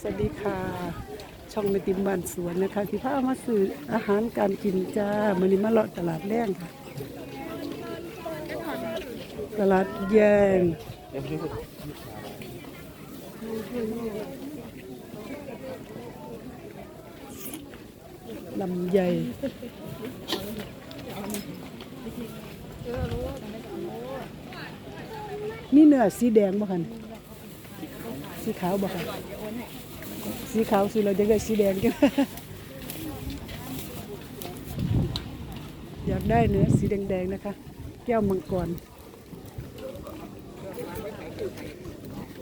สวัสดีค่ะ ช่องแม่ติมบ้านสวนนะคะที่พามาซื้ออาหารการกินจ้ามื้อนี้มาเลาะตลาดแรงค่ะ ตลาดแยงลำไยมีเนื้อสีแดงบ่คะนี่สีขาวบ่คะ สีขาวสิเราจะได้สีแดงกันอยากได้เนื้อสีแดงๆนะคะ แก้วมังกร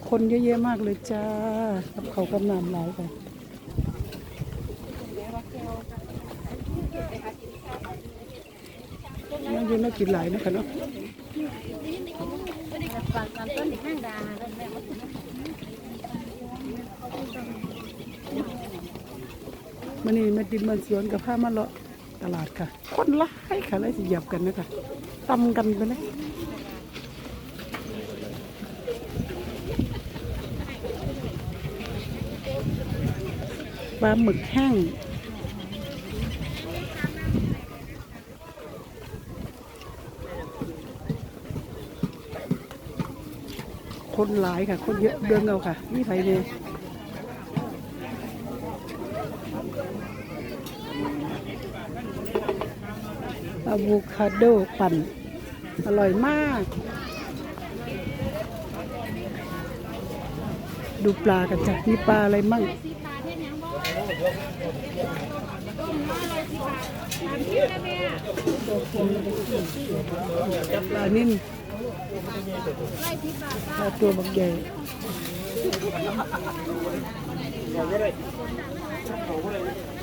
คนเยอะแยะมากเลยจ้ากับเขากำนำหลายค่ะน่าเยอะน่ากินหลายนะคะเนาะ ฝากตา มต้นอีกห้างดาแล้วแม่มาถึงมันนี่มาดินมันสวนกับผ้ามาเลาะตลาดค่ะ คนละให้ค่ะแล้วสิหยับกันนะคะตำกันไปเลยปลาหมึกแห้งคนหลายค่ะ คนเยอะเดินเอาค่ะนี่ไผเนี่ย อะโวคาโดปั่น อร่อยมาก ดูปลากันจ้ะมีปลาอะไรมั่งปลาเทศยังบ่มน้อยเลยสีปลาตามที่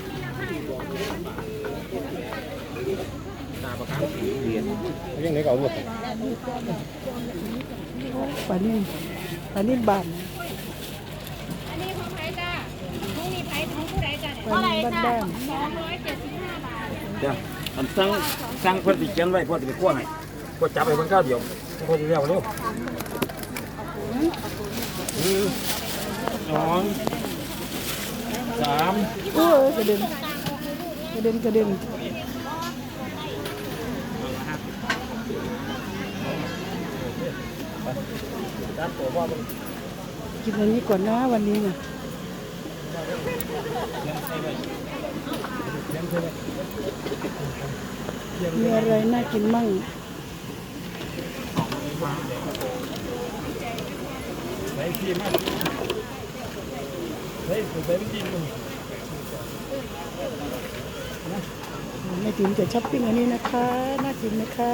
ม่ปลานิ่มไล่สีปลาหญ่ปลานิ่มปลานิ่มบานอันนี้ของไผ่จ้าพรุ่งนี้ไผ่ของผู้ใดจ้าเนี่ยปลานิ่มบ้าสองร้อยเจ็ดสิบห้าบาทจ้ะอันสั่งสั่งเพิ่นสิเขียนไว้เพิ่นสิไปคั่วให้ก็จับไปเพิ่นข้าวเดียวเพิ่นสิเรียกเร็วหนึ่งสองสามๆโอ้ยกระเด็นกระเด็นกระเด็น กินอันนี้ก่อนนะวันนี้นะมีอะไรน่ากินมั่งไหนขี้มากเฮ้ยผมเป็นจริงมึงแม่ติ๋มจะช้อปปิ้งอันนี้นะคะ น่ากินนะคะ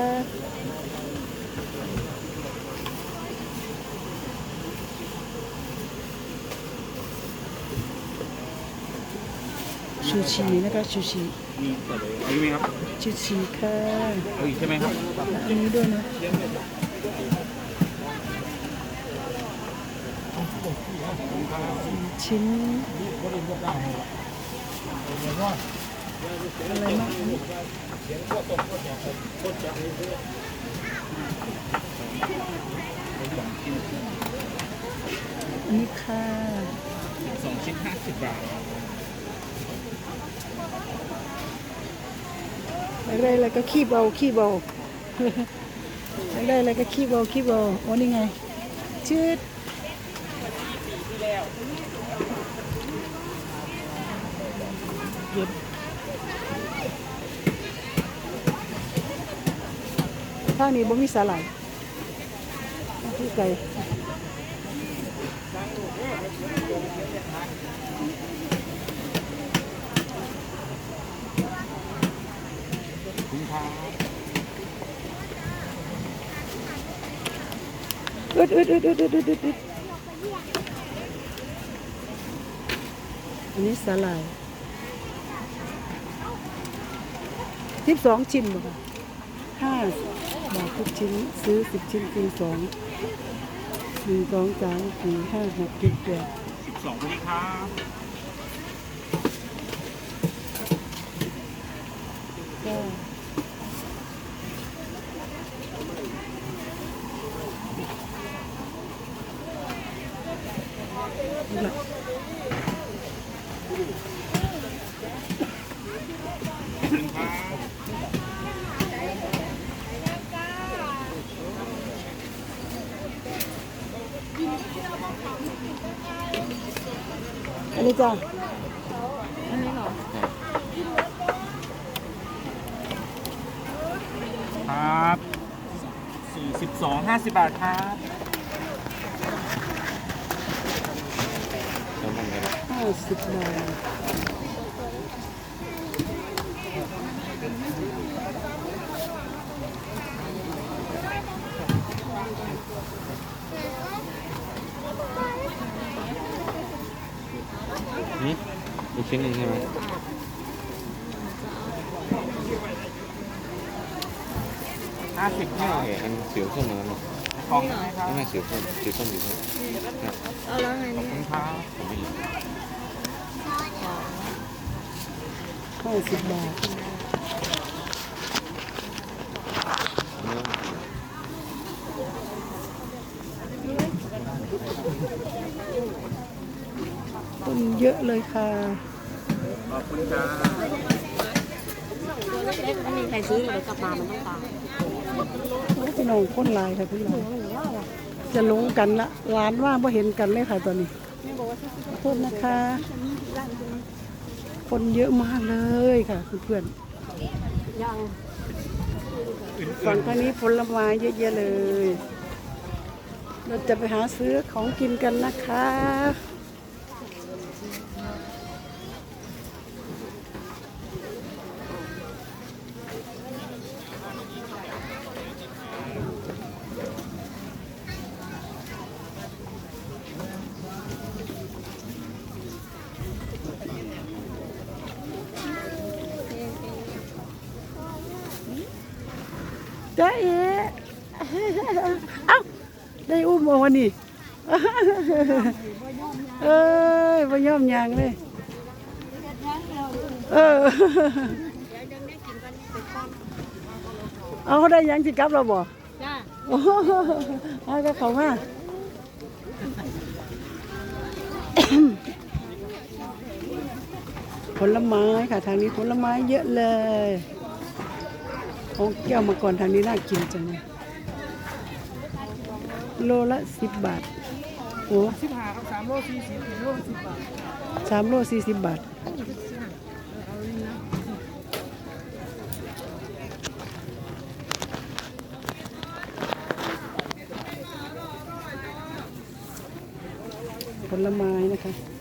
ชูชีนะคะชูชีมีแต่เลยเอาอยู่ไหมครับชูชีค่ะเอาอีกใช่ไหมครับอันนี้ด้วยนะชิ้นอะไรมากอันนี้ค่ะสองชิ้นห้าสิบบาท อะไรอะไรก็ขี้เบาขี้เบาอะไรอะไรก็ขี้เบาขี้เบาโอ้นี่ไง ชืดเย็นข้างนี้บ่มีสาหร่ายที่ไก่ อึดอึดอึดอึดอึดอึดอึดอันนี้สาลายสิบสองชิ้นบ่ค่ะห้าบาททุกชิ้นซื้อสิบชิ้นคืนสองหนึ่งสองสามสี่ห้าหกเจ็ดแปดสิบสองครับก้ อันนี้จ้ะอันนี้เหรอครับสี่สิบสองห้าสิบบาทครับ สิบบาทนี่อีกชิ้นหนึ่งใช่ไหมห้าสิบโอห้าเคอันสีส้มเหมือนกันเนาะของไมครับไม่ไม่สีส้มสีส้มอยู่ข้างเอาแล้วไงขอบคุณครับผมไม่เห็น ห้าสิบบาทเนื้อคนเยอะเลยค่ะ ขอบคุณครับตัวเล็กๆไม่มีใครซื้อเลยกลับมามันต้องตายโอ้พี่น้องคนลายค่ะพี่น้องจะลงกันละร้านว่าไ่เห็นกันเลยค่ะตอนนี้ขอโทษนะคะ คนเยอะมากเลยค่ะเพื่อนยังๆฝั่งทางนี้ผลไม้เยอะแยะเลย เราจะไปหาซื้อของกินกันนะคะ จ้าเอ๋เอ้าได้อุ้มมาวันนี้เอ้ยบ่ยอมยางเลยเออเอาเขาได้ยังสิกลับเราบ่จ้าโอ้โหเอาก็เขามาผลไม้ค่ะทางนี้ผลไม้เยอะเลยโอ้แก้วมาก่อนทางนี้น่ากินจังเลยโลละสิบบาท โอ้สิบห้าครับสามโลสี่สิบโลสิบบาทสามโลสี่สิบบาท ผลไม้นะคะ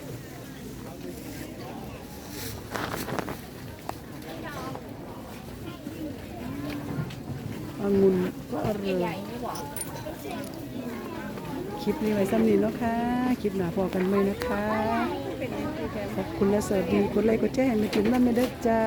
องุ่นก็อร่อยคลิปนี้ไว้ซ้ำนี้เนาะค่ะ คลิปหน้าพอกันไหมนะคะ ขอบคุณและสวัสดีกดไลค์กดแชร์ให้ม่จุ๋มแล้วไม่ได้จ้า